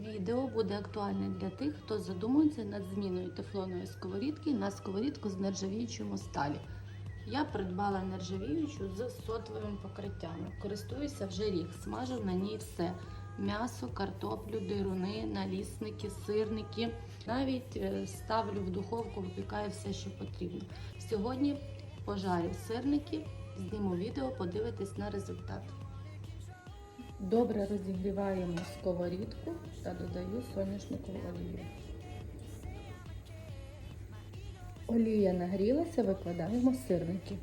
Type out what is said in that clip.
Відео буде актуальне для тих, хто задумується над зміною тефлонової сковорідки на сковорідку з нержавіючому сталі. Я придбала нержавіючу з сотовими покриттями. Користуюся вже рік, смажу на ній все: м'ясо, картоплю, дируни, налісники, сирники. Навіть е, ставлю в духовку, випікаю все, що потрібно. Сьогодні пожарю сирники, зніму відео, подивитись на результат. Добре розігріваємо сковорідку та додаю соняшникову олію. Олія нагрілася, викладаємо сирники.